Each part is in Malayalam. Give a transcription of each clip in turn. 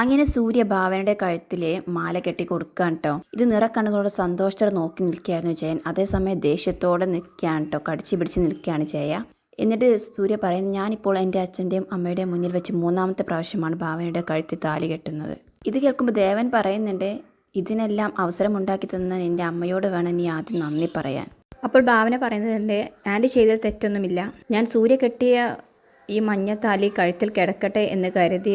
അങ്ങനെ സൂര്യ ഭാവനയുടെ കഴുത്തിൽ മാല കെട്ടി കൊടുക്കാൻ കേട്ടോ ഇത് നിറക്കണ്ണുകളോട് സന്തോഷത്തോടെ നോക്കി നിൽക്കുകയായിരുന്നു ജയൻ. അതേസമയം ദേഷ്യത്തോടെ നിൽക്കുകയാണ് കേട്ടോ കടിച്ചു പിടിച്ച് നിൽക്കുകയാണ് ജയ. എന്നിട്ട് സൂര്യ പറയുന്നത് ഞാനിപ്പോൾ എന്റെ അച്ഛന്റെയും അമ്മയുടെയും മുന്നിൽ വെച്ച് മൂന്നാമത്തെ പ്രാവശ്യമാണ് ഭാവനയുടെ കഴുത്തിൽ താലി കെട്ടുന്നത്. ഇത് കേൾക്കുമ്പോൾ ദേവൻ പറയുന്നുണ്ട് ഇതിനെല്ലാം അവസരമുണ്ടാക്കി തന്ന എന്റെ അമ്മയോട് വേണം നീ ആദ്യം നന്ദി പറയാൻ. അപ്പോൾ ഭാവന പറയുന്നതിന്റെ ആന്റി ചെയ്ത തെറ്റൊന്നുമില്ല. ഞാൻ സൂര്യ കെട്ടിയ ഈ മഞ്ഞ കഴുത്തിൽ കിടക്കട്ടെ എന്ന് കരുതി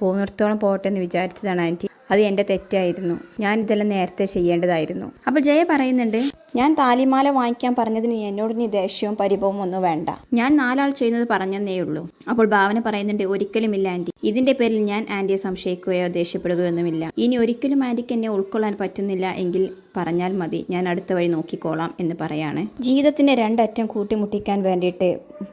പോകുന്നിടത്തോളം പോട്ടെ എന്ന് വിചാരിച്ചതാണ് ആന്റി. അത് എന്റെ തെറ്റായിരുന്നു. ഞാൻ ഇതെല്ലാം നേരത്തെ ചെയ്യേണ്ടതായിരുന്നു. അപ്പോൾ ജയ പറയുന്നുണ്ട് ഞാൻ താലിമാല വാങ്ങിക്കാൻ പറഞ്ഞതിന് എന്നോട് നീ ദേഷ്യവും പരിഭവവും ഒന്നും വേണ്ട. ഞാൻ നാലാൾ ചെയ്യുന്നത് പറഞ്ഞെന്നേ ഉള്ളൂ. അപ്പോൾ ഭാവന പറയുന്നുണ്ട് ഒരിക്കലുമില്ല ആന്റി. ഇതിന്റെ പേരിൽ ഞാൻ ആന്റിയെ സംശയിക്കുകയോ ദേഷ്യപ്പെടുകയോ ഒന്നുമില്ല. ഇനി ഒരിക്കലും ആന്റിക്ക് എന്നെ ഉൾക്കൊള്ളാൻ പറ്റുന്നില്ല എങ്കിൽ പറഞ്ഞാൽ മതി. ഞാൻ അടുത്ത വഴി നോക്കിക്കോളാം എന്ന് പറയാണ്. ജീവിതത്തിന്റെ രണ്ടറ്റം കൂട്ടിമുട്ടിക്കാൻ വേണ്ടിയിട്ട്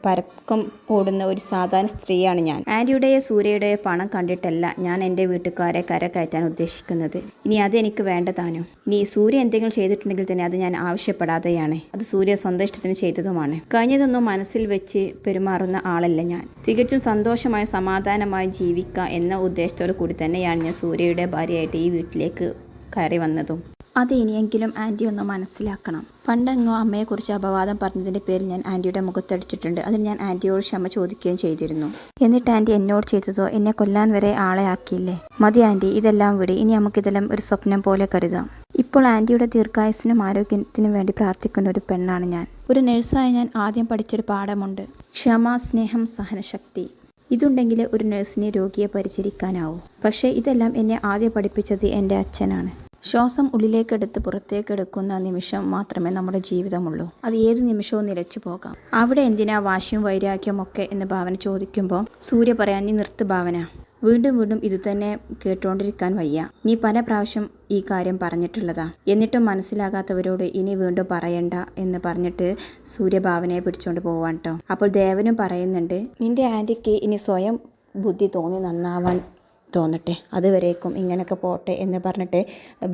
പരക്കം ഓടുന്ന ഒരു സാധാരണ സ്ത്രീയാണ് ഞാൻ. ആന്റിയുടെയോ സൂര്യയുടെയോ പണം കണ്ടിട്ടല്ല ഞാൻ എന്റെ വീട്ടുകാരെ കരകയറ്റാൻ ഉദ്ദേശിക്കുന്നത്. ഇനി അതെനിക്ക് വേണ്ടതാനോ ഇനി സൂര്യ എന്തെങ്കിലും ചെയ്തിട്ടുണ്ടെങ്കിൽ തന്നെ അത് ഞാൻ ആവശ്യപ്പെടാതെയാണ്. അത് സൂര്യ സ്വന്തം ഇഷ്ടത്തിന് ചെയ്തതുമാണ്. കഴിഞ്ഞതൊന്നും മനസ്സിൽ വെച്ച് പെരുമാറുന്ന ആളല്ല ഞാൻ. തികച്ചും സന്തോഷമായി സമാധാനമായി ജീവിക്കുക എന്ന ഉദ്ദേശത്തോടു കൂടി തന്നെയാണ് ഞാൻ സൂര്യയുടെ ഭാര്യയായിട്ട് ഈ വീട്ടിലേക്ക് കയറി വന്നതും. അത് ഇനിയെങ്കിലും ആന്റി ഒന്ന് മനസ്സിലാക്കണം. പണ്ടങ്ങോ അമ്മയെക്കുറിച്ച് അപവാദം പറഞ്ഞതിന്റെ പേരിൽ ഞാൻ ആന്റിയുടെ മുഖത്തടിച്ചിട്ടുണ്ട്. അതിന് ഞാൻ ആന്റിയോട് ക്ഷമ ചോദിക്കുകയും ചെയ്തിരുന്നു. എന്നിട്ട് ആന്റി എന്നോട് ചെയ്തതോ? എന്നെ കൊല്ലാൻ വരെ ആളെ ആക്കിയില്ലേ? മതി ആന്റി ഇതെല്ലാം വിടി. ഇനി നമുക്കിതെല്ലാം ഒരു സ്വപ്നം പോലെ കരുതാം. ഇപ്പോൾ ആന്റിയുടെ ദീർഘായുസിനും ആരോഗ്യത്തിനും വേണ്ടി പ്രാർത്ഥിക്കുന്ന ഒരു പെണ്ണാണ് ഞാൻ. ഒരു നഴ്സായി ഞാൻ ആദ്യം പഠിച്ചൊരു പാഠമുണ്ട്. ക്ഷമ സ്നേഹം സഹനശക്തി. ഇതുണ്ടെങ്കിൽ ഒരു നഴ്സിനെ രോഗിയെ പരിചരിക്കാനാവൂ. പക്ഷേ ഇതെല്ലാം എന്നെ ആദ്യം പഠിപ്പിച്ചത് എന്റെ അച്ഛനാണ്. ശ്വാസം ഉള്ളിലേക്കെടുത്ത് പുറത്തേക്കെടുക്കുന്ന നിമിഷം മാത്രമേ നമ്മുടെ ജീവിതമുള്ളൂ. അത് ഏത് നിമിഷവും നിലച്ചു പോകാം. അവിടെ എന്തിനാ വാശിയും വൈരാഗ്യവും ഒക്കെ എന്ന് ഭാവന ചോദിക്കുമ്പോൾ സൂര്യ പറയാൻ നീ നിർത്ത് ഭാവന. വീണ്ടും വീണ്ടും ഇതുതന്നെ കേട്ടുകൊണ്ടിരിക്കാൻ വയ്യ. നീ പല പ്രാവശ്യം ഈ കാര്യം പറഞ്ഞിട്ടുള്ളതാ. എന്നിട്ടും മനസ്സിലാകാത്തവരോട് ഇനി വീണ്ടും പറയണ്ട എന്ന് പറഞ്ഞിട്ട് സൂര്യഭാവനയെ പിടിച്ചുകൊണ്ട് പോവാട്ടോ അപ്പോൾ ദേവനും പറയുന്നുണ്ട് നിന്റെ ആന്റിക്ക് ഇനി സ്വയം ബുദ്ധി തോന്നി നന്നാവാൻ തോന്നട്ടെ. അതുവരേക്കും ഇങ്ങനെയൊക്കെ പോട്ടെ എന്ന് പറഞ്ഞിട്ട്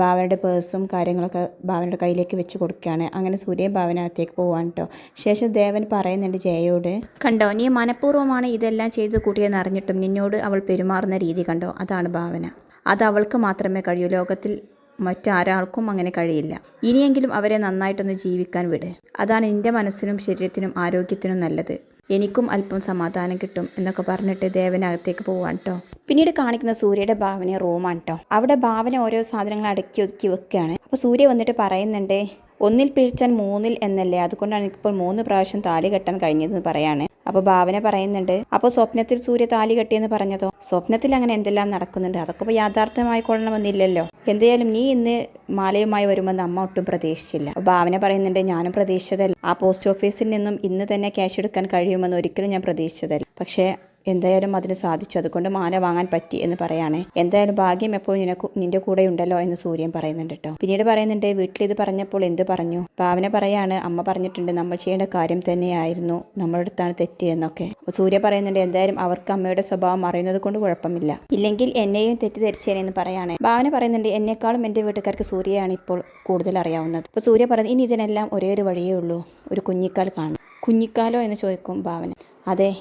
ഭാവനയുടെ പേഴ്സും കാര്യങ്ങളൊക്കെ ഭാവനയുടെ കയ്യിലേക്ക് വെച്ച് കൊടുക്കുകയാണ്. അങ്ങനെ സൂര്യ ഭാവനകത്തേക്ക് പോവാണ് കേട്ടോ ശേഷം ദേവൻ പറയുന്നുണ്ട് ജയയോട് കണ്ടോ നീ മനഃപൂർവമാണ് ഇതെല്ലാം ചെയ്ത് കൂട്ടിയെന്ന് അറിഞ്ഞിട്ടും നിന്നോട് അവൾ പെരുമാറുന്ന രീതി കണ്ടോ? അതാണ് ഭാവന അത് അവൾക്ക് മാത്രമേ കഴിയൂ. ലോകത്തിൽ മറ്റാരാൾക്കും അങ്ങനെ കഴിയില്ല. ഇനിയെങ്കിലും അവരെ നന്നായിട്ടൊന്ന് ജീവിക്കാൻ വിട്. അതാണ് എന്റെ മനസ്സിനും ശരീരത്തിനും ആരോഗ്യത്തിനും നല്ലത്. എനിക്കും അല്പം സമാധാനം കിട്ടും എന്നൊക്കെ പറഞ്ഞിട്ട് ദേവനകത്തേക്ക് പോവാൻ കേട്ടോ പിന്നീട് കാണിക്കുന്ന സൂര്യയുടെ ഭാവന റൂമാണ് കേട്ടോ അവിടെ ഭാവന ഓരോ സാധനങ്ങൾ അടക്കി ഒതുക്കി വെക്കുകയാണ്. അപ്പോൾ സൂര്യ വന്നിട്ട് പറയുന്നുണ്ട് ഒന്നിൽ പിഴിച്ചാൽ മൂന്നിൽ എന്നല്ലേ? അതുകൊണ്ടാണ് എനിക്കിപ്പോൾ മൂന്ന് പ്രാവശ്യം താലി കെട്ടാൻ കഴിഞ്ഞതെന്ന് പറയാണ്. അപ്പോൾ ഭാവന പറയുന്നുണ്ട് അപ്പോൾ സ്വപ്നത്തിൽ സൂര്യ താലി കെട്ടിയെന്ന് പറഞ്ഞതോ? സ്വപ്നത്തിൽ അങ്ങനെ എന്തെല്ലാം നടക്കുന്നുണ്ട്? അതൊക്കെ ഇപ്പോൾ യാഥാർത്ഥ്യമായി കൊള്ളണമെന്നില്ലല്ലോ. എന്തായാലും നീ ഇന്ന് മാലയുമായി വരുമെന്ന് അമ്മ ഒട്ടും പ്രതീക്ഷിച്ചില്ല. ഭാവന പറയുന്നുണ്ട് ഞാനും പ്രതീക്ഷിച്ചതല്ല. ആ പോസ്റ്റ് ഓഫീസിൽ നിന്നും ഇന്ന് തന്നെ ക്യാഷ് എടുക്കാൻ കഴിയുമെന്ന് ഒരിക്കലും ഞാൻ പ്രതീക്ഷിച്ചതല്ല. പക്ഷേ എന്തായാലും അതിന് സാധിച്ചു. അതുകൊണ്ട് മാല വാങ്ങാൻ പറ്റി എന്ന് പറയുകയാണേ എന്തായാലും ഭാഗ്യം എപ്പോഴും നിനക്ക് നിന്റെ കൂടെ ഉണ്ടല്ലോ എന്ന് സൂര്യൻ പറയുന്നുണ്ട് കേട്ടോ പിന്നീട് പറയുന്നുണ്ട് വീട്ടിൽ ഇത് പറഞ്ഞപ്പോൾ എന്ത് പറഞ്ഞു? ഭാവന പറയാണ് അമ്മ പറഞ്ഞിട്ടുണ്ട് നമ്മൾ ചെയ്യേണ്ട കാര്യം തന്നെയായിരുന്നു. നമ്മുടെ അടുത്താണ് തെറ്റ് എന്നൊക്കെ. സൂര്യ പറയുന്നുണ്ട് എന്തായാലും അവർക്ക് അമ്മയുടെ സ്വഭാവം അറിയുന്നത് കൊണ്ട് കുഴപ്പമില്ല. ഇല്ലെങ്കിൽ എന്നെയും തെറ്റിദ്ധരിച്ചേനെന്ന് പറയാണ്. ഭാവന പറയുന്നുണ്ട് എന്നെക്കാളും എന്റെ വീട്ടുകാർക്ക് സൂര്യയാണ് ഇപ്പോൾ കൂടുതൽ അറിയാവുന്നത്. അപ്പോൾ സൂര്യ പറയുന്നത് ഇനി ഇതിനെല്ലാം ഒരേ ഒരു വഴിയേ ഉള്ളൂ. ഒരു കുഞ്ഞിക്കാൽ കാണും. കുഞ്ഞിക്കാലോ എന്ന് ചോദിക്കും ഭാവന. അതെ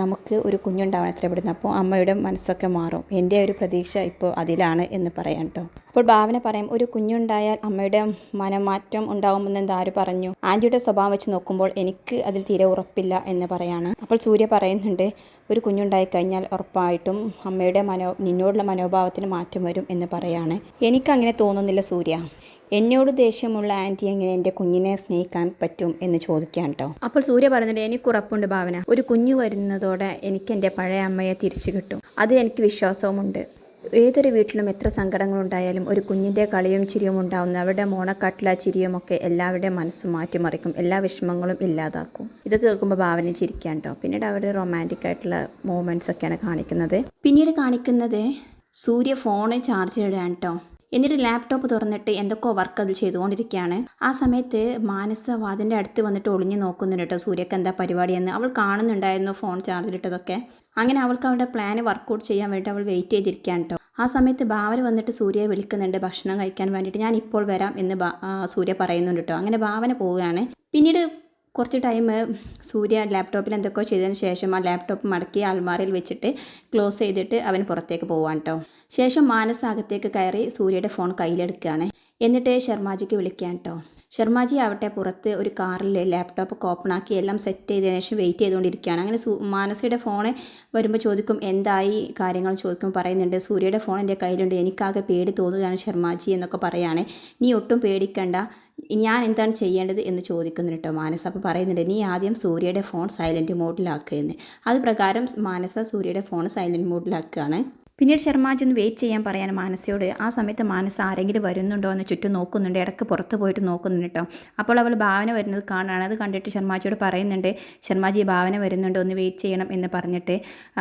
നമുക്ക് ഒരു കുഞ്ഞുണ്ടാവണം എത്ര ഇവിടുന്ന് അപ്പോൾ അമ്മയുടെ മനസ്സൊക്കെ മാറും. എന്റെ ഒരു പ്രതീക്ഷ ഇപ്പോൾ അതിലാണ് എന്ന് പറയാം കേട്ടോ. അപ്പോൾ ഭാവന പറയും ഒരു കുഞ്ഞുണ്ടായാൽ അമ്മയുടെ മനമാറ്റം ഉണ്ടാകുമെന്ന് എന്താര് പറഞ്ഞു? ആന്റിയുടെ സ്വഭാവം വെച്ച് നോക്കുമ്പോൾ എനിക്ക് അതിൽ തീരെ ഉറപ്പില്ല എന്ന് പറയാണ്. അപ്പോൾ സൂര്യ പറയുന്നുണ്ട് ഒരു കുഞ്ഞുണ്ടായി കഴിഞ്ഞാൽ ഉറപ്പായിട്ടും അമ്മയുടെ മനോ നിന്നോടുള്ള മനോഭാവത്തിന് മാറ്റം വരും എന്ന് പറയാണ്. എനിക്കങ്ങനെ തോന്നുന്നില്ല സൂര്യ. എന്നോട് ദേഷ്യമുള്ള ആന്റി എങ്ങനെ എന്റെ കുഞ്ഞിനെ സ്നേഹിക്കാൻ പറ്റും എന്ന് ചോദിക്കാൻ കേട്ടോ അപ്പോൾ സൂര്യ പറഞ്ഞിട്ട് എനിക്ക് ഉറപ്പുണ്ട് ഭാവന. ഒരു കുഞ്ഞു വരുന്നതോടെ എനിക്ക് എന്റെ പഴയ അമ്മയെ തിരിച്ചു കിട്ടും. അത് എനിക്ക് വിശ്വാസവുമുണ്ട്. ഏതൊരു വീട്ടിലും എത്ര സങ്കടങ്ങളുണ്ടായാലും ഒരു കുഞ്ഞിന്റെ കളിയും ചിരിയും ഉണ്ടാവുന്ന അവരുടെ മോണക്കാട്ടില ചിരിയും ഒക്കെ എല്ലാവരുടെയും മനസ്സും മാറ്റിമറിക്കും. എല്ലാ വിഷമങ്ങളും ഇല്ലാതാക്കും. ഇത് കേൾക്കുമ്പോൾ ഭാവന ചിരിക്കാൻ കേട്ടോ പിന്നീട് അവരുടെ റൊമാന്റിക് ആയിട്ടുള്ള മൂമെന്റ്സ് ഒക്കെയാണ് കാണിക്കുന്നത്. പിന്നീട് കാണിക്കുന്നത് സൂര്യ ഫോണിൽ ചാർജ് ചെയ്യാൻ കേട്ടോ എന്നിട്ട് ലാപ്ടോപ്പ് തുറന്നിട്ട് എന്തൊക്കെയോ വർക്ക് അതിൽ ചെയ്തുകൊണ്ടിരിക്കുകയാണ്. ആ സമയത്ത് മാനസ വാതിന്റെ അടുത്ത് വന്നിട്ട് ഒളിഞ്ഞു നോക്കുന്നുണ്ട് കേട്ടോ സൂര്യക്ക് എന്താ പരിപാടിയെന്ന്. അവൾ കാണുന്നുണ്ടായിരുന്നു ഫോൺ ചാർജിലിട്ടതൊക്കെ അങ്ങനെ അവൾക്ക് അവളുടെ പ്ലാന് വർക്കൗട്ട് ചെയ്യാൻ വേണ്ടി അവൾ വെയിറ്റ് ചെയ്തിരിക്കുകയാണ് കേട്ടോ ആ സമയത്ത് ഭാവന വന്നിട്ട് സൂര്യയെ വിളിക്കുന്നുണ്ട് ഭക്ഷണം കഴിക്കാൻ വേണ്ടിയിട്ട് ഞാൻ ഇപ്പോൾ വരാം എന്ന് സൂര്യ പറയുന്നുണ്ട് കേട്ടോ അങ്ങനെ ഭാവന പോവുകയാണ്. പിന്നീട് കുറച്ച് ടൈം സൂര്യ ലാപ്ടോപ്പിൽ എന്തൊക്കെയോ ചെയ്തതിന് ശേഷം ആ ലാപ്ടോപ്പ് മടക്കി അൽമാരയിൽ വെച്ചിട്ട് ക്ലോസ് ചെയ്തിട്ട് അവൻ പുറത്തേക്ക് പോവാൻ കേട്ടോ ശേഷം മാനസാകത്തേക്ക് കയറി സൂര്യയുടെ ഫോൺ കയ്യിലെടുക്കുകയാണ്. എന്നിട്ട് ശർമാജിക്ക് വിളിക്കാൻ കേട്ടോ ശർമാജി ആവട്ടെ പുറത്ത് ഒരു കാറിൽ ലാപ്ടോപ്പ് ഓപ്പൺ ആക്കി എല്ലാം സെറ്റ് ചെയ്തതിനു ശേഷം വെയിറ്റ് ചെയ്തുകൊണ്ടിരിക്കുകയാണ്. അങ്ങനെ സു മാനസയുടെ ഫോണ് വരുമ്പോൾ ചോദിക്കും എന്തായി? കാര്യങ്ങൾ ചോദിക്കും പറയുന്നുണ്ട് സൂര്യയുടെ ഫോൺ എന്റെ കയ്യിലുണ്ട് എനിക്കാകെ പേടി തോന്നുകയാണ് ശർമാജി എന്നൊക്കെ പറയുകയാണ് നീ ഒട്ടും പേടിക്കണ്ട ഞാൻ എന്താണ് ചെയ്യേണ്ടത്? എന്ന് ചോദിക്കുന്നു കേട്ടോ മാനസ. അപ്പോൾ പറയുന്നുണ്ട് നീ ആദ്യം സൂര്യയുടെ ഫോൺ സൈലന്റ് മോഡിലാക്കുകയെന്ന് അത് പ്രകാരം മാനസ സൂര്യയുടെ ഫോൺ സൈലന്റ് മോഡിലാക്കുകയാണ് പിന്നീട് ശർമാജി ഒന്ന് വെയിറ്റ് ചെയ്യാൻ പറയാൻ മാനസയോട് ആ സമയത്ത് മാനസ ആരെങ്കിലും വരുന്നുണ്ടോ എന്ന് ചുറ്റും നോക്കുന്നുണ്ട് ഇടയ്ക്ക് പുറത്ത് പോയിട്ട് നോക്കുന്നുണ്ട് കേട്ടോ അപ്പോൾ അവൾ ഭാവന വരുന്നത് കാണുകയാണ് അത് കണ്ടിട്ട് ശർമാജിയോട് പറയുന്നുണ്ട് ശർമാജി ഭാവന വരുന്നുണ്ട്? ഒന്ന് വെയിറ്റ് ചെയ്യണം എന്ന് പറഞ്ഞിട്ട്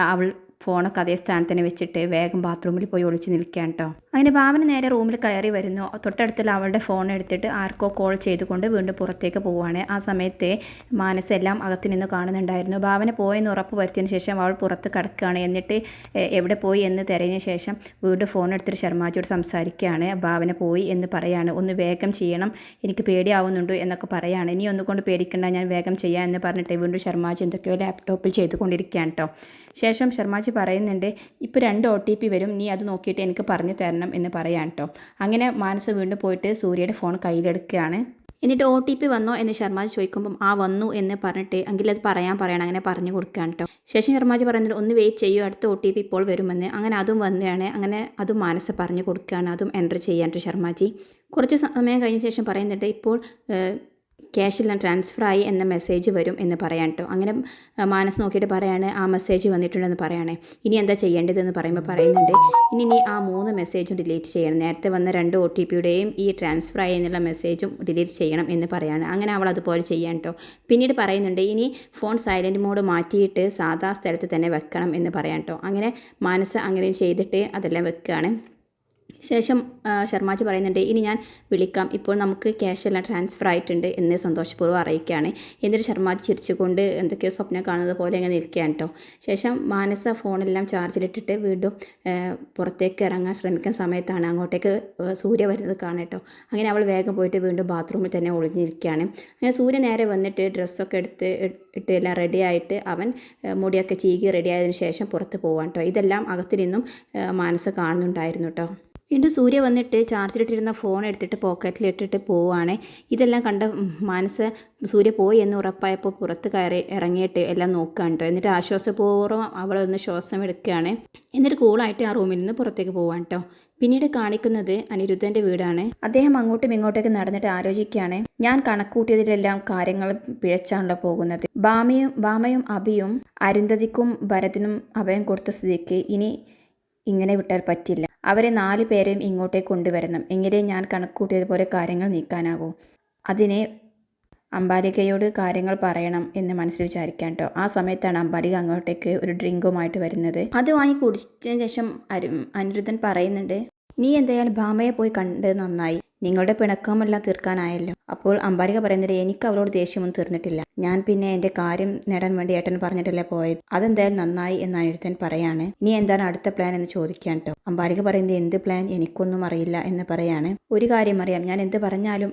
അവൾ ഫോണൊക്കെ അതേ സ്ഥാനത്ത് തന്നെ വെച്ചിട്ട് വേഗം ബാത്റൂമിൽ പോയി ഒളിച്ച് നിൽക്കാൻ കേട്ടോ അങ്ങനെ ഭാവന നേരെ റൂമിൽ കയറി വരുന്നു. തൊട്ടടുത്തുള്ള അവളുടെ ഫോൺ എടുത്തിട്ട് ആർക്കോ കോൾ ചെയ്തുകൊണ്ട് വീണ്ടും പുറത്തേക്ക് പോവുകയാണ്. ആ സമയത്തെ മാനസെല്ലാം അകത്ത് നിന്ന് കാണുന്നുണ്ടായിരുന്നു. ഭാവന പോയെന്ന് ഉറപ്പ് വരുത്തിയതിന് ശേഷം അവൾ പുറത്ത് കിടക്കുകയാണ്. എന്നിട്ട് എവിടെ പോയി എന്ന് തിരഞ്ഞ ശേഷം വീണ്ടും ഫോൺ എടുത്തിട്ട് ശർമാജിയോട് സംസാരിക്കുകയാണ്. ഭാവന പോയി എന്ന് പറയാണ്. ഒന്ന് വേഗം ചെയ്യണം. എനിക്ക് പേടിയാവുന്നുണ്ട് എന്നൊക്കെ പറയാണ്. ഇനി ഒന്നുകൊണ്ട് പേടിക്കണ്ട. ഞാൻ വേഗം ചെയ്യാം എന്ന് പറഞ്ഞിട്ട് വീണ്ടും ശർമാജി എന്തൊക്കെയോ ലാപ്ടോപ്പിൽ ചെയ്തുകൊണ്ടിരിക്കുകയാണ് കേട്ടോ. ശേഷം ശർമാജി പറയുന്നുണ്ട് ഇപ്പോൾ രണ്ട് ഒ ടി പി വരും. നീ അത് നോക്കിയിട്ട് എനിക്ക് പറഞ്ഞു തരണം. എന്ന് പറയാൻ കേട്ടോ അങ്ങനെ മാനസ് വീണ്ടും പോയിട്ട് സൂര്യയുടെ ഫോൺ കയ്യിലെടുക്കുകയാണ്. എന്നിട്ട് ഒ ടി പി വന്നോ എന്ന് ശർമാജി ചോദിക്കുമ്പം ആ വന്നു എന്ന് പറഞ്ഞിട്ട് എങ്കിൽ അത് പറയാൻ പറയണം അങ്ങനെ പറഞ്ഞു കൊടുക്കുകയാണ് കേട്ടോ ശേഷം ശർമാജി പറയുന്നത് ഒന്ന് വെയിറ്റ് ചെയ്യൂ അടുത്ത ഒ ടി പി ഇപ്പോൾ വരുമെന്ന്. അങ്ങനെ അതും വന്നതാണ് അങ്ങനെ അതും മാനസ് പറഞ്ഞു കൊടുക്കുകയാണ്. അതും എന്റർ ചെയ്യാൻ ശർമാജി കുറച്ച് സമയം കഴിഞ്ഞ ശേഷം പറയുന്നുണ്ട് ഇപ്പോൾ ക്യാഷെല്ലാം ട്രാൻസ്ഫർ ആയി എന്ന മെസ്സേജ് വരും എന്ന് പറയാൻ കേട്ടോ അങ്ങനെ മാനസ് നോക്കിയിട്ട് പറയാണ് ആ മെസ്സേജ് വന്നിട്ടുണ്ടെന്ന് പറയണേ. ഇനി എന്താ ചെയ്യേണ്ടതെന്ന് പറയുമ്പോൾ പറയുന്നുണ്ട്. ഇനി ഇനി ആ മൂന്ന് മെസ്സേജും ഡിലീറ്റ് ചെയ്യണം. നേരത്തെ വന്ന രണ്ട് ഒ ടി പിയുടെയും ഈ ട്രാൻസ്ഫർ ആയി എന്നുള്ള മെസ്സേജും ഡിലീറ്റ് ചെയ്യണം എന്ന് പറയാണ്. അങ്ങനെ അവൾ അതുപോലെ ചെയ്യാൻ കേട്ടോ പിന്നീട് പറയുന്നുണ്ട് ഇനി ഫോൺ സൈലന്റ് മോഡ് മാറ്റിയിട്ട് സാധാ സ്ഥലത്ത് തന്നെ വെക്കണം എന്ന് പറയാൻ കേട്ടോ അങ്ങനെ മനസ്സ് അങ്ങനെ ചെയ്തിട്ട് അതെല്ലാം വെക്കുകയാണ് ശേഷം ശർമാജി പറയുന്നുണ്ട് ഇനി ഞാൻ വിളിക്കാം. ഇപ്പോൾ നമുക്ക് ക്യാഷ് എല്ലാം ട്രാൻസ്ഫർ ആയിട്ടുണ്ട് എന്ന് സന്തോഷപൂർവം അറിയിക്കുകയാണ്. എന്നിട്ട് ശർമാജി ചിരിച്ചുകൊണ്ട് എന്തൊക്കെയോ സ്വപ്നം കാണുന്നത് പോലെ ഇങ്ങനെ നിൽക്കുകയാണ് കേട്ടോ ശേഷം മാനസ ഫോണെല്ലാം ചാർജിലിട്ടിട്ട് വീണ്ടും പുറത്തേക്ക് ഇറങ്ങാൻ ശ്രമിക്കുന്ന സമയത്താണ് അങ്ങോട്ടേക്ക് സൂര്യ വരുന്നത് കാണേട്ടോ അങ്ങനെ അവൾ വേഗം പോയിട്ട് വീണ്ടും ബാത്റൂമിൽ തന്നെ ഒളിഞ്ഞു നിൽക്കുകയാണ്. അങ്ങനെ സൂര്യ നേരെ വന്നിട്ട് ഡ്രസ്സൊക്കെ എടുത്ത് ഇട്ട് എല്ലാം റെഡി ആയിട്ട് അവൻ മുടിയൊക്കെ ചീകി റെഡി ആയതിനു ശേഷം പുറത്ത് പോവാൻ കേട്ടോ ഇതെല്ലാം അകത്തു നിന്നും മാനസ കാണുന്നുണ്ടായിരുന്നു കേട്ടോ വീണ്ടും സൂര്യ വന്നിട്ട് ചാർജിലിട്ടിരുന്ന ഫോൺ എടുത്തിട്ട് പോക്കറ്റിൽ ഇട്ടിട്ട് പോവുകയാണ് ഇതെല്ലാം കണ്ട മനസ്സ് സൂര്യ പോയി എന്ന് ഉറപ്പായപ്പോൾ പുറത്ത് കയറി ഇറങ്ങിയിട്ട് എല്ലാം നോക്കുകയാണ് കേട്ടോ എന്നിട്ട് ആശ്വാസപൂർവം അവളൊന്ന് ശ്വാസം എടുക്കുകയാണ് എന്നിട്ട് കൂളായിട്ട് ആ റൂമിൽ നിന്ന് പുറത്തേക്ക് പോവാണ് കേട്ടോ പിന്നീട് കാണിക്കുന്നത് അനിരുദ്ധന്റെ വീടാണ്. അദ്ദേഹം അങ്ങോട്ടും ഇങ്ങോട്ടേക്ക് നടന്നിട്ട് ആലോചിക്കുകയാണ് ഞാൻ കണക്കൂട്ടിയതിലെല്ലാം കാര്യങ്ങൾ പിഴച്ചാണല്ലോ പോകുന്നത്. ബാമയും ബാമയും അഭിയും അരുന്ധതിക്കും ഭരതിനും അഭയം കൊടുത്ത സ്ഥിതിക്ക് ഇനി ഇങ്ങനെ വിട്ടാൽ പറ്റില്ല. അവരെ നാല് പേരെയും ഇങ്ങോട്ടേക്ക് കൊണ്ടുവരണം. എങ്കിലേ ഞാൻ കണക്കൂട്ടിയതുപോലെ കാര്യങ്ങൾ നീക്കാനാകൂ അതിനെ അംബാലികയോട് കാര്യങ്ങൾ പറയണം എന്ന് മനസ്സിൽ വിചാരിക്കാൻ കേട്ടോ ആ സമയത്താണ് അംബാലിക അങ്ങോട്ടേക്ക് ഒരു ഡ്രിങ്കുമായിട്ട് വരുന്നത്. അത് വാങ്ങി കുടിച്ചതിന് ശേഷം അനിരുദ്ധൻ പറയുന്നുണ്ട് നീ എന്തായാലും ഭാമയെ പോയി കണ്ട് നന്നായി. നിങ്ങളുടെ പിണക്കമെല്ലാം തീർക്കാനായല്ലോ. അപ്പോൾ അംബാലിക പറയുന്നത് എനിക്ക് അവളോട് ദേഷ്യമൊന്നും തീർന്നിട്ടില്ല. ഞാൻ പിന്നെ എന്റെ കാര്യം നേടാൻ വേണ്ടി ഏട്ടൻ പറഞ്ഞിട്ടല്ലേ പോയത്? അതെന്തായാലും നന്നായി എന്ന് അനിരുദ്ധൻ പറയാണ്. ഇനി എന്താണ് അടുത്ത പ്ലാൻ എന്ന് ചോദിക്കാൻ കേട്ടോ അംബാലിക പറയുന്നത് എന്ത് പ്ലാൻ എനിക്കൊന്നും അറിയില്ല എന്ന് പറയാണ്. ഒരു കാര്യം അറിയാം. ഞാൻ എന്ത് പറഞ്ഞാലും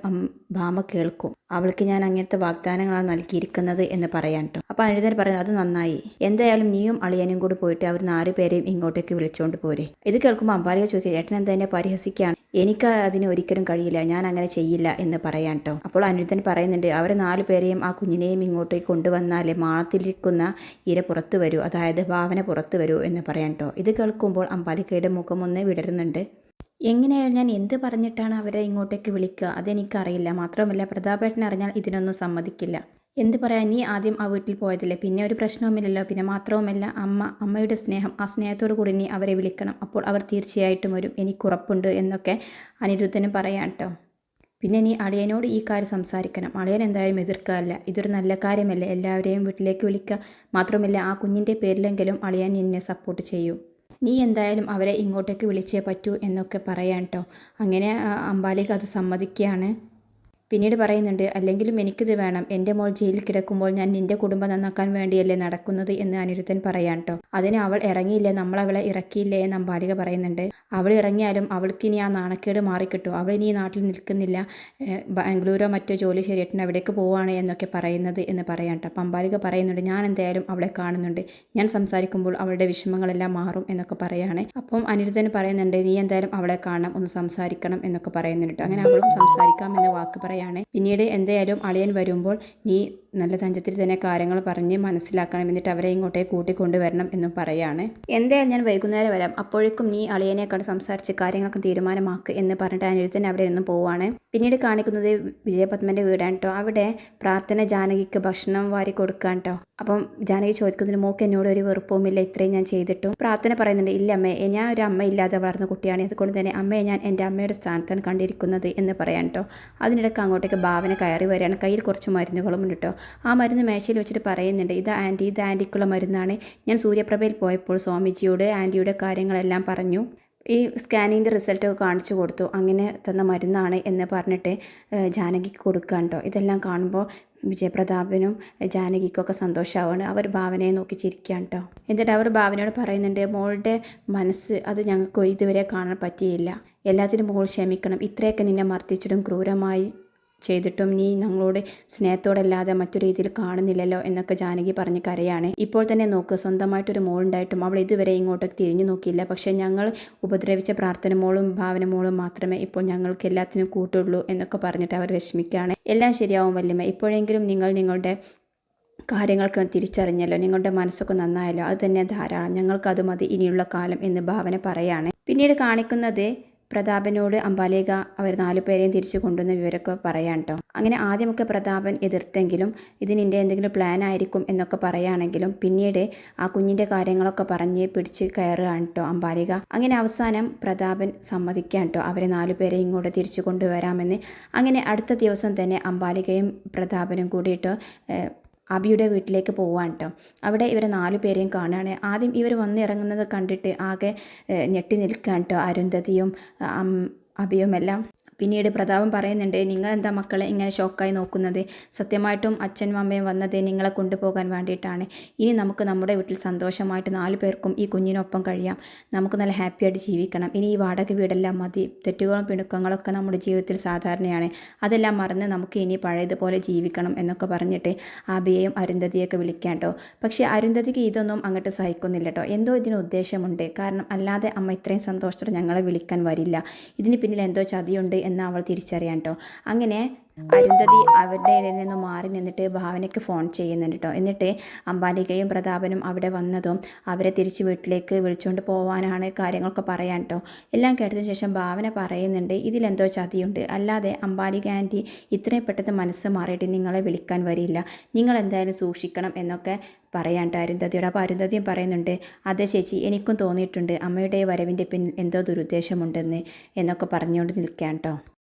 ഭാമ കേൾക്കും. അവൾക്ക് ഞാൻ അങ്ങനത്തെ വാഗ്ദാനങ്ങളാണ് നൽകിയിരിക്കുന്നത് എന്ന് പറയാൻ കേട്ടോ അപ്പോൾ അനിരുദ്ധൻ പറയുന്നത് അത് നന്നായി. എന്തായാലും നീയും അളിയനും കൂടി പോയിട്ട് അവർ നാല് പേരെയും ഇങ്ങോട്ടേക്ക് വിളിച്ചുകൊണ്ട് പോരെ. ഇത് കേൾക്കുമ്പോൾ അംബാലിക ചോദിക്കുക ഏട്ടൻ എന്താ എന്നെ പരിഹസിക്കുകയാണ് എനിക്ക് അതിന് ഒരിക്കലും കഴിയില്ല ഞാൻ അങ്ങനെ ചെയ്യില്ല എന്ന് പറയാൻ കേട്ടോ അപ്പോൾ അനിരുദ്ധൻ പറയുന്നുണ്ട് അവർ നാല് പേരെയും ആ കുഞ്ഞിനെയും ഇങ്ങോട്ടേക്ക് കൊണ്ടുവന്നാലേ മാളത്തിലിരിക്കുന്ന ഇര പുറത്തു വരൂ അതായത് ഭാവന പുറത്തു വരൂ എന്ന് പറയാൻ കേട്ടോ ഇത് കേൾക്കുമ്പോൾ അമ്പാലിക്കയുടെ മുഖം ഒന്ന് വിടരുന്നുണ്ട്. എങ്ങനെയായാലും ഞാൻ എന്ത് പറഞ്ഞിട്ടാണ് അവരെ ഇങ്ങോട്ടേക്ക് വിളിക്കുക? അതെനിക്കറിയില്ല. മാത്രമല്ല പ്രതാപേട്ടൻ അറിഞ്ഞാൽ ഇതിനൊന്നും സമ്മതിക്കില്ല. എന്ത് പറയാൻ നീ ആദ്യം ആ വീട്ടിൽ പോയതല്ലേ? പിന്നെ ഒരു പ്രശ്നവുമില്ലല്ലോ. പിന്നെ മാത്രവുമല്ല അമ്മ അമ്മയുടെ സ്നേഹം ആ സ്നേഹത്തോടു കൂടി നീ അവരെ വിളിക്കണം. അപ്പോൾ അവർ തീർച്ചയായിട്ടും വരും. എനിക്കുറപ്പുണ്ട് എന്നൊക്കെ അനിരുദ്ധനും പറയാം കേട്ടോ പിന്നെ നീ അളിയനോട് ഈ കാര്യം സംസാരിക്കണം. അളിയൻ എന്തായാലും എതിർക്കാറില്ല. ഇതൊരു നല്ല കാര്യമല്ലേ? എല്ലാവരെയും വീട്ടിലേക്ക് വിളിക്കുക മാത്രമല്ല ആ കുഞ്ഞിന്റെ പേരിലെങ്കിലും അളിയൻ നിന്നെ സപ്പോർട്ട് ചെയ്യൂ. നീ എന്തായാലും അവരെ ഇങ്ങോട്ടേക്ക് വിളിച്ചേ പറ്റൂ എന്നൊക്കെ പറയാം കേട്ടോ അങ്ങനെ അമ്പാലിക അത് സമ്മതിക്കുകയാണ്. പിന്നീട് പറയുന്നുണ്ട് അല്ലെങ്കിലും എനിക്കിത് വേണം. എന്റെ മോൾ ജയിലിൽ കിടക്കുമ്പോൾ ഞാൻ നിന്റെ കുടുംബം നന്നാക്കാൻ വേണ്ടിയല്ലേ നടക്കുന്നത് എന്ന് അനിരുദ്ധൻ പറയാൻ കേട്ടോ അതിന് അവൾ ഇറങ്ങിയില്ലേ? നമ്മൾ അവളെ ഇറക്കിയില്ലേ? എന്ന് അമ്പാലിക പറയുന്നുണ്ട്. അവൾ ഇറങ്ങിയാലും അവൾക്ക് ഇനി ആ നാണക്കേട് മാറിക്കിട്ടും? അവൾ ഇനി നാട്ടിൽ നിൽക്കുന്നില്ല. ബാംഗ്ലൂരോ മറ്റോ ജോലി ശരിയായിട്ട് അവിടേക്ക് പോവാണ് എന്നൊക്കെ പറയുന്നത് എന്ന് പറയാൻ കേട്ടോ അപ്പം അമ്പാലിക പറയുന്നുണ്ട് ഞാൻ എന്തായാലും അവളെ കാണുന്നുണ്ട്. ഞാൻ സംസാരിക്കുമ്പോൾ അവളുടെ വിഷമങ്ങളെല്ലാം മാറും എന്നൊക്കെ പറയാണ്. അപ്പം അനിരുദ്ധൻ പറയുന്നുണ്ട് നീ എന്തായാലും അവളെ കാണണം. ഒന്ന് സംസാരിക്കണം എന്നൊക്കെ പറയുന്നുണ്ട് അങ്ങനെ അവളും സംസാരിക്കാം എന്ന വാക്ക് പറയാണ് പിന്നീട് എന്തായാലും അളിയൻ വരുമ്പോൾ നീ നല്ല തഞ്ചത്തിൽ തന്നെ കാര്യങ്ങൾ പറഞ്ഞ് മനസ്സിലാക്കണം എന്നിട്ട് അവരെ ഇങ്ങോട്ടേ കൂട്ടിക്കൊണ്ടുവരണം എന്നും പറയാണ്. എന്തായാലും ഞാൻ വൈകുന്നേരം വരാം. അപ്പോഴേക്കും നീ അളിയനെ കണ്ട് സംസാരിച്ച് കാര്യങ്ങളൊക്കെ തീരുമാനമാക്ക് എന്ന് പറഞ്ഞിട്ട് അനിരുദ്ധൻ അവിടെ നിന്ന് പോവാണ്. പിന്നീട് കാണിക്കുന്നത് വിജയപത്മന്റെ വീടാണ് കേട്ടോ അവിടെ പ്രാർത്ഥന ജാനകിക്ക് ഭക്ഷണം വാരി കൊടുക്കാൻ കേട്ടോ അപ്പം ജാനകി ചോദിക്കുന്നതിന് മോക്ക് എന്നോട് ഒരു വെറുപ്പവുമില്ല ഇത്രയും ഞാൻ ചെയ്തിട്ടും. പ്രാർത്ഥന പറയുന്നുണ്ട് ഇല്ല അമ്മേ ഞാൻ ഒരു അമ്മ ഇല്ലാതെ വളർന്ന കുട്ടിയാണ്. അതുകൊണ്ട് തന്നെ അമ്മയെ ഞാൻ എന്റെ അമ്മയുടെ സ്ഥാനത്താണ് കണ്ടിരിക്കുന്നത് എന്ന് പറയാൻ കേട്ടോ അതിനിടയ്ക്ക് അങ്ങോട്ടേക്ക് ഭാവന കയറി വരികയാണ്. കയ്യിൽ കുറച്ച് മരുന്നുകളും ഉണ്ട് കേട്ടോ ആ മരുന്ന് മേശയിൽ വെച്ചിട്ട് പറയുന്നുണ്ട് ഇത് ആന്റി ഇത് ആന്റിക്കുള്ള മരുന്നാണ്. ഞാൻ സൂര്യപ്രഭയിൽ പോയപ്പോൾ സ്വാമിജിയോട് ആന്റിയുടെ കാര്യങ്ങളെല്ലാം പറഞ്ഞു. ഈ സ്കാനിങ്ങിന്റെ റിസൾട്ട് കാണിച്ചു കൊടുത്തു. അങ്ങനെ തന്ന മരുന്നാണ് എന്ന് പറഞ്ഞിട്ട് ജാനകിക്ക് കൊടുക്കാൻ കേട്ടോ ഇതെല്ലാം കാണുമ്പോൾ വിജയപ്രതാപനും ജാനകിക്കൊക്കെ സന്തോഷമാവാണ് അവർ ഭാവനയെ നോക്കി ചിരിക്കുകയാണ് കേട്ടോ എന്നിട്ട് അവർ ഭാവനയോട് പറയുന്നുണ്ട് മോളുടെ മനസ്സ് അത് ഞങ്ങൾക്ക് ഇതുവരെ കാണാൻ പറ്റിയില്ല. എല്ലാത്തിനും മോൾ ക്ഷമിക്കണം. ഇത്രയൊക്കെ നിന്നെ മർദ്ദിച്ചിട്ടും ക്രൂരമായി ചെയ്തിട്ടും നീ ഞങ്ങളോട് സ്നേഹത്തോടല്ലാതെ മറ്റു രീതിയിൽ കാണുന്നില്ലല്ലോ എന്നൊക്കെ ജാനകി പറഞ്ഞ് കരയാണ്. ഇപ്പോൾ തന്നെ നോക്ക് സ്വന്തമായിട്ടൊരു മോളുണ്ടായിട്ടും അവൾ ഇതുവരെ ഇങ്ങോട്ടേക്ക് തിരിഞ്ഞു നോക്കിയില്ല. പക്ഷേ ഞങ്ങൾ ഉപദ്രവിച്ച പ്രാർത്ഥന മോളും ഭാവന മോളും മാത്രമേ ഇപ്പോൾ ഞങ്ങൾക്ക് എല്ലാത്തിനും കൂട്ടുള്ളൂ എന്നൊക്കെ പറഞ്ഞിട്ട് അവർ വിഷമിക്കുകയാണ്. എല്ലാം ശരിയാവും വല്യമ്മ. ഇപ്പോഴെങ്കിലും നിങ്ങൾ നിങ്ങളുടെ കാര്യങ്ങളൊക്കെ തിരിച്ചറിഞ്ഞല്ലോ. നിങ്ങളുടെ മനസ്സൊക്കെ നന്നായല്ലോ. അത് തന്നെ ധാരാളം. ഞങ്ങൾക്കത് മതി. ഇനിയുള്ള കാലം എന്ന് ഭാവന പറയാണ്. പിന്നീട് കാണിക്കുന്നത് പ്രതാപനോട് അംബാലിക അവർ നാലു പേരെയും തിരിച്ചു കൊണ്ടുവന്ന വിവരമൊക്കെ പറയാൻ കേട്ടോ അങ്ങനെ ആദ്യമൊക്കെ പ്രതാപൻ എതിർത്തെങ്കിലും ഇത് എന്തെങ്കിലും പ്ലാൻ ആയിരിക്കും എന്നൊക്കെ പറയുകയാണെങ്കിലും പിന്നീട് ആ കുഞ്ഞിന്റെ കാര്യങ്ങളൊക്കെ പറഞ്ഞ് പിടിച്ച് കയറുകയാണ് കേട്ടോ അംബാലിക. അങ്ങനെ അവസാനം പ്രതാപൻ സമ്മതിക്കാൻ കേട്ടോ അവരെ നാലു പേരെ ഇങ്ങോട്ട് തിരിച്ചു കൊണ്ടുവരാമെന്ന്. അങ്ങനെ അടുത്ത ദിവസം തന്നെ അംബാലികയും പ്രതാപനും കൂടിയിട്ട് അബിയുടെ വീട്ടിലേക്ക് പോവാൻ കേട്ടോ അവിടെ ഇവരെ നാലു പേരെയും കാണുകയാണ്. ആദ്യം ഇവർ വന്നിറങ്ങുന്നത് കണ്ടിട്ട് ആകെ ഞെട്ടി നിൽക്കുകയാണ് കേട്ടോ അരുന്ധതിയും അം അബിയും എല്ലാം. പിന്നീട് പ്രതാപം പറയുന്നുണ്ട് നിങ്ങൾ എന്താ മക്കളെ ഇങ്ങനെ ഷോക്കായി നോക്കുന്നത്? സത്യമായിട്ടും അച്ഛനും അമ്മയും വന്നത് നിങ്ങളെ കൊണ്ടുപോകാൻ വേണ്ടിയിട്ടാണ്. ഇനി നമുക്ക് നമ്മുടെ വീട്ടിൽ സന്തോഷമായിട്ട് നാല് പേർക്കും ഈ കുഞ്ഞിനൊപ്പം കഴിയാം. നമുക്ക് നല്ല ഹാപ്പിയായിട്ട് ജീവിക്കണം. ഇനി ഈ വാടക വീടെല്ലാം മതി. തെറ്റുകളും പിണുക്കങ്ങളൊക്കെ നമ്മുടെ ജീവിതത്തിൽ സാധാരണയാണ്. അതെല്ലാം മറന്ന് നമുക്ക് ഇനി പഴയതുപോലെ ജീവിക്കണം എന്നൊക്കെ പറഞ്ഞിട്ട് ആബിയെയും അരുന്ധതിയൊക്കെ വിളിക്കാം കേട്ടോ പക്ഷേ അരുന്ധതിക്ക് ഇതൊന്നും അങ്ങോട്ട് സഹിക്കുന്നില്ല കേട്ടോ എന്തോ ഇതിന് ഉദ്ദേശമുണ്ട്. കാരണം അല്ലാതെ അമ്മ ഇത്രയും സന്തോഷത്തോടെ ഞങ്ങളെ വിളിക്കാൻ വരില്ല. ഇതിന് പിന്നിൽ എന്തോ ചതിയുണ്ട് എന്ന് അവൾ തിരിച്ചറിയാൻ കേട്ടോ അങ്ങനെ അരുന്ധതി അവരുടെ ഇടയിൽ നിന്ന് മാറി നിന്നിട്ട് ഭാവനയ്ക്ക് ഫോൺ ചെയ്യുന്നുണ്ട് കേട്ടോ എന്നിട്ട് അംബാലികയും പ്രതാപനും അവിടെ വന്നതും അവരെ തിരിച്ച് വീട്ടിലേക്ക് വിളിച്ചുകൊണ്ട് പോകാനാണ് കാര്യങ്ങളൊക്കെ പറയാൻ കേട്ടോ എല്ലാം കേട്ടതിന് ശേഷം ഭാവന പറയുന്നുണ്ട് ഇതിലെന്തോ ചതിയുണ്ട്. അല്ലാതെ അംബാലിക ആന്റി ഇത്രയും പെട്ടെന്ന് മനസ്സ് മാറിയിട്ട് നിങ്ങളെ വിളിക്കാൻ വരില്ല. നിങ്ങൾ എന്തായാലും സൂക്ഷിക്കണം എന്നൊക്കെ പറയാൻ കേട്ടോ അരുന്ധതിയോട്. അപ്പോൾ അരുന്ധതിയും പറയുന്നുണ്ട് അതെ ചേച്ചി എനിക്കും തോന്നിയിട്ടുണ്ട് അമ്മയുടെ വരവിന്റെ പിന്നിൽ എന്തോ ദുരുദ്ദേശമുണ്ടെന്ന് എന്നൊക്കെ പറഞ്ഞുകൊണ്ട് നിൽക്കാൻ കേട്ടോ